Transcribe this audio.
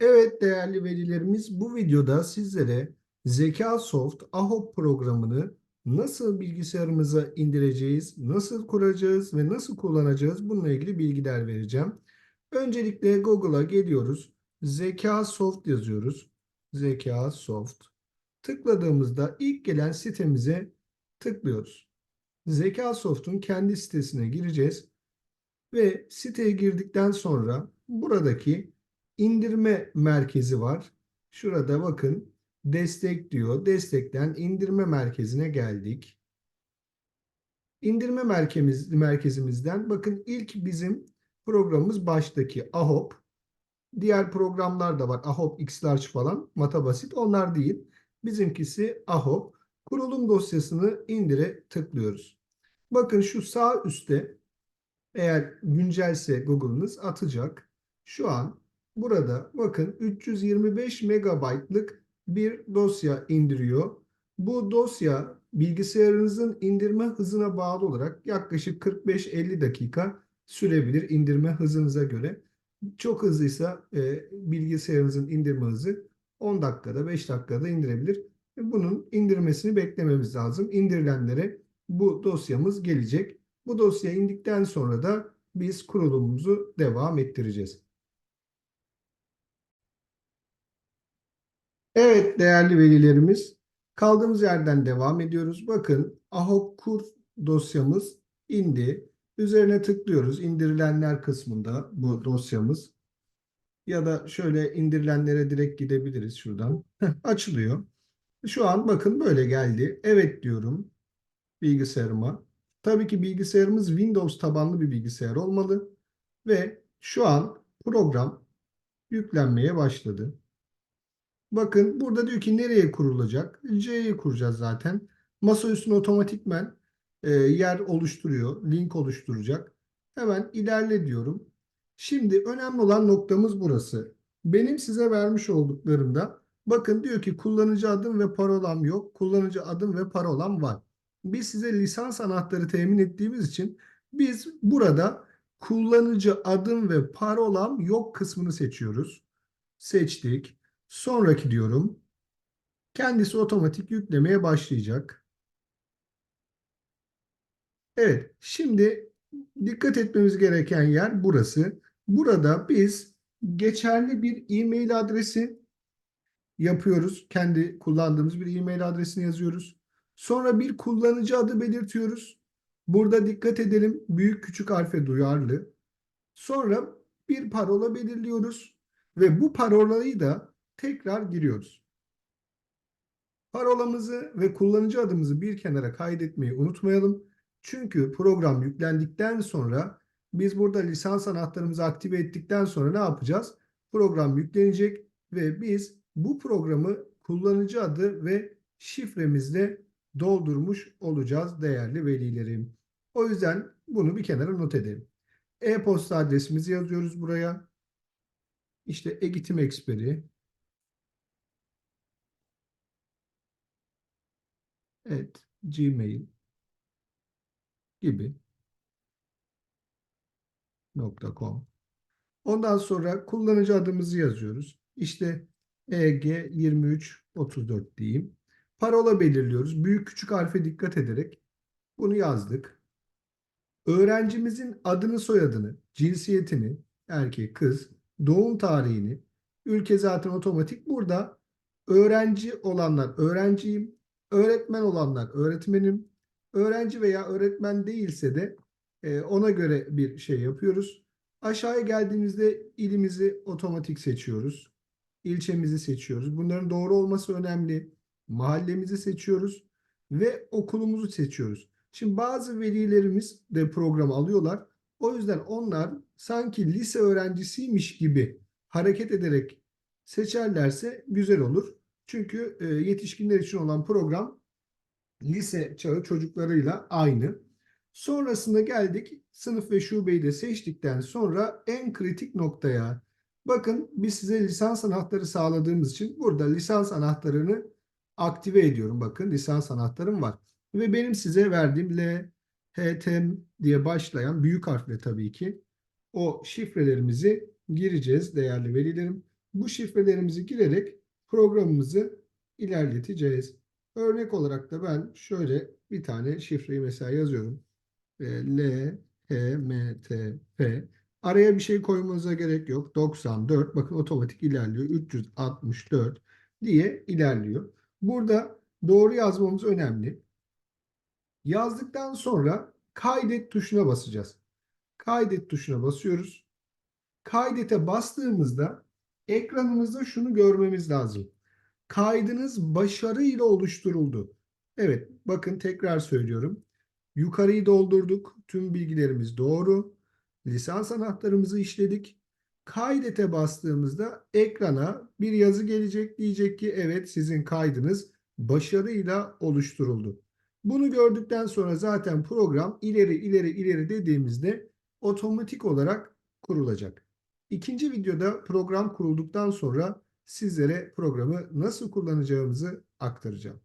Evet değerli velilerimiz bu videoda sizlere ZekaSoft AHOP programını nasıl bilgisayarımıza indireceğiz, nasıl kuracağız ve nasıl kullanacağız bununla ilgili bilgiler vereceğim. Öncelikle Google'a geliyoruz. ZekaSoft yazıyoruz. ZekaSoft. Tıkladığımızda ilk gelen sitemize tıklıyoruz. ZekaSoft'un kendi sitesine gireceğiz ve siteye girdikten sonra buradaki indirme merkezi var. Şurada bakın destek diyor. Destekten indirme merkezine geldik. İndirme merkezimiz, merkezimizden bakın ilk bizim programımız baştaki AHOP. Diğer programlar da var. AHOP, Xlarge falan. Mata basit. Onlar değil. Bizimkisi AHOP. Kurulum dosyasını indire tıklıyoruz. Bakın şu sağ üstte eğer güncelse Google'ınız atacak. Şu an burada bakın 325 megabaytlık bir dosya indiriyor. Bu dosya bilgisayarınızın indirme hızına bağlı olarak yaklaşık 45-50 dakika sürebilir indirme hızınıza göre. Çok hızlıysa e, bilgisayarınızın indirme hızı 10 dakikada 5 dakikada indirebilir. Bunun indirmesini beklememiz lazım. İndirilenlere bu dosyamız gelecek. Bu dosya indikten sonra da biz kurulumumuzu devam ettireceğiz. Evet değerli velilerimiz kaldığımız yerden devam ediyoruz. Bakın AHOK kur dosyamız indi. Üzerine tıklıyoruz. İndirilenler kısmında bu dosyamız. Ya da şöyle indirilenlere direkt gidebiliriz şuradan. Açılıyor. Şu an bakın böyle geldi. Evet diyorum bilgisayarıma. Tabii ki bilgisayarımız Windows tabanlı bir bilgisayar olmalı. Ve şu an program yüklenmeye başladı. Bakın burada diyor ki nereye kurulacak? C'yi kuracağız zaten. Masa üstüne otomatikmen e, yer oluşturuyor. Link oluşturacak. Hemen ilerle diyorum. Şimdi önemli olan noktamız burası. Benim size vermiş olduklarımda bakın diyor ki kullanıcı adım ve parolam yok. Kullanıcı adım ve parolam var. Biz size lisans anahtarı temin ettiğimiz için biz burada kullanıcı adım ve parolam yok kısmını seçiyoruz. Seçtik. Sonraki diyorum. Kendisi otomatik yüklemeye başlayacak. Evet, şimdi dikkat etmemiz gereken yer burası. Burada biz geçerli bir e-mail adresi yapıyoruz. Kendi kullandığımız bir e-mail adresini yazıyoruz. Sonra bir kullanıcı adı belirtiyoruz. Burada dikkat edelim büyük küçük harfe duyarlı. Sonra bir parola belirliyoruz ve bu parolayı da tekrar giriyoruz. Parolamızı ve kullanıcı adımızı bir kenara kaydetmeyi unutmayalım. Çünkü program yüklendikten sonra biz burada lisans anahtarımızı aktive ettikten sonra ne yapacağız? Program yüklenecek ve biz bu programı kullanıcı adı ve şifremizle doldurmuş olacağız değerli velilerim. O yüzden bunu bir kenara not edelim. E-posta adresimizi yazıyoruz buraya. İşte Eğitim Eksperi. Evet, Gmail gibi .com. Ondan sonra kullanıcı adımızı yazıyoruz. İşte EG2334 diyeyim. Parola belirliyoruz. Büyük küçük harfe dikkat ederek bunu yazdık. Öğrencimizin adını soyadını, cinsiyetini, erkek kız, doğum tarihini, ülke zaten otomatik burada. Öğrenci olanlar öğrenciyim, öğretmen olanlar öğretmenim, öğrenci veya öğretmen değilse de e, ona göre bir şey yapıyoruz. Aşağıya geldiğimizde ilimizi otomatik seçiyoruz. İlçemizi seçiyoruz. Bunların doğru olması önemli mahallemizi seçiyoruz ve okulumuzu seçiyoruz. Şimdi bazı velilerimiz de program alıyorlar. O yüzden onlar sanki lise öğrencisiymiş gibi hareket ederek seçerlerse güzel olur. Çünkü e, yetişkinler için olan program lise çağı çocuklarıyla aynı. Sonrasında geldik sınıf ve şubeyi de seçtikten sonra en kritik noktaya. Bakın biz size lisans anahtarı sağladığımız için burada lisans anahtarını aktive ediyorum. Bakın lisans anahtarım var. Ve benim size verdiğim L, H, T diye başlayan büyük harfle tabii ki o şifrelerimizi gireceğiz değerli velilerim. bu şifrelerimizi girerek programımızı ilerleteceğiz. Örnek olarak da ben şöyle bir tane şifreyi mesela yazıyorum. E, L, H, M, T, P. Araya bir şey koymanıza gerek yok. 94. Bakın otomatik ilerliyor. 364 diye ilerliyor. Burada doğru yazmamız önemli. Yazdıktan sonra kaydet tuşuna basacağız. Kaydet tuşuna basıyoruz. Kaydete bastığımızda ekranımızda şunu görmemiz lazım. Kaydınız başarıyla oluşturuldu. Evet, bakın tekrar söylüyorum. Yukarıyı doldurduk. Tüm bilgilerimiz doğru. Lisans anahtarımızı işledik. Kaydete bastığımızda ekrana bir yazı gelecek. Diyecek ki evet sizin kaydınız başarıyla oluşturuldu. Bunu gördükten sonra zaten program ileri ileri ileri dediğimizde otomatik olarak kurulacak. İkinci videoda program kurulduktan sonra sizlere programı nasıl kullanacağımızı aktaracağım.